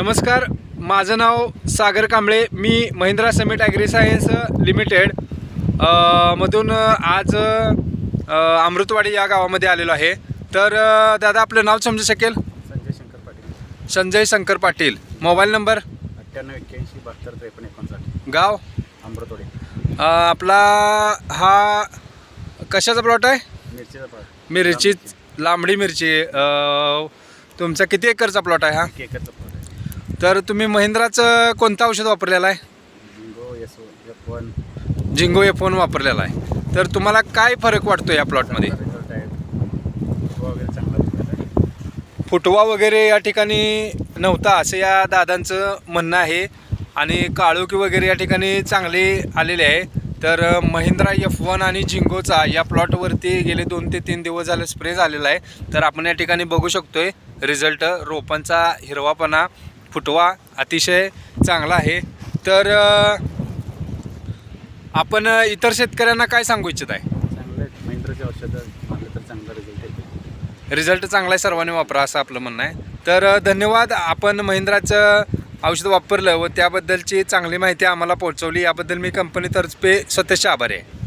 नमस्कार माझं नाव सागर कांबळे. मी Mahindra summit agri science limited मधून आज अमृतवाडी या गावामध्ये आलेलो आहे. तर दादा आपलं नाव समजू शकेल? संजय शंकर पाटील. संजय शंकर पाटील. Mobile number? अठ्ठ्याण्णव एक्क्याऐंशी बहात्तर त्रेपन्न एकोणसाठ. गाव? अमृतोडे अ, आपला हा कशाचा प्लॉट आहे? मिरचीचा पाट मिरची लांबडी मिरची. तुमचा किती एकरचा प्लॉट आहे हा? केकरचा पाट आहे तर तुम्ही महिंद्राचं कोणतं औषध वापरलेलं आहे? जिंगो एस एफ वन. जिंगो हे फोन वापरलेला आहे. तर तुम्हाला काय फरक वाटतो या प्लॉटमध्ये? रिझल्ट आहे. तो वगैरे चांगला दिसत आहे. फुटवा वगैरे या ठिकाणी नव्हता असं या दादांचं म्हणणं आहे. आणि काळोखी वगैरे या ठिकाणी चांगले आलेले आहे. तर अ, महिंद्रा एफ वन आणि जिंगोचा या प्लॉटवरती गेले दोन ते तीन दिवस झाले स्प्रे झालेला आहे. तर आपण या ठिकाणी बघू शकतोय रिझल्ट रोपांचा हिरवापणा. फुटवा अतिशय चांगला आहे. तर आपण इतर शेतकऱ्यांना काय सांगू इच्छित आहे? चांगलं आहे. महिंद्राचे औषधं तर चांगला रिझल्ट येते. रिझल्ट चांगला आहे सर्वांनी वापरा असं आपलं म्हणणं आहे. तर धन्यवाद. आपण महिंद्राचं औषध वापरलं व त्याबद्दलची चांगली माहिती आम्हाला पोहोचवली. याबद्दल मी कंपनीतर्फे स्वतःचे आभारी आहे.